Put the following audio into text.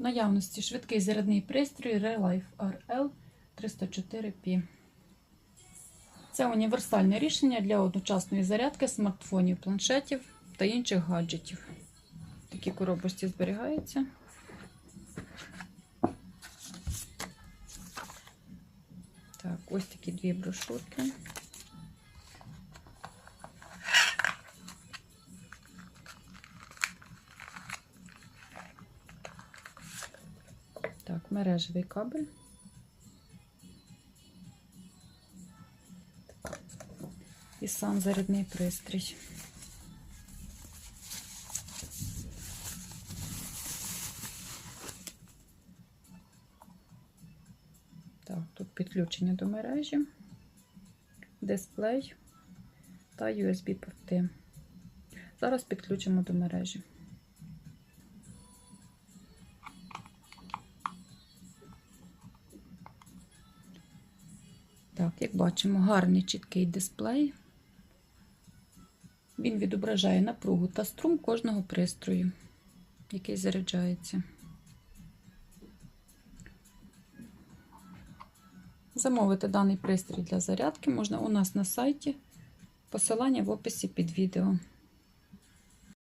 Наявності швидкий зарядний пристрій Relife RL 304P. Це універсальне рішення для одночасної зарядки смартфонів, планшетів та інших гаджетів. Такі коробочці зберігаються. Так, ось такі дві брошурки. Так, мережевий кабель. І сам зарядний пристрій. Так, тут підключення до мережі, дисплей та USB-порти. Зараз підключимо до мережі. Так, як бачимо, гарний чіткий дисплей. Він відображає напругу та струм кожного пристрою, який заряджається. Замовити даний пристрій для зарядки можна у нас на сайті. Посилання в описі під відео.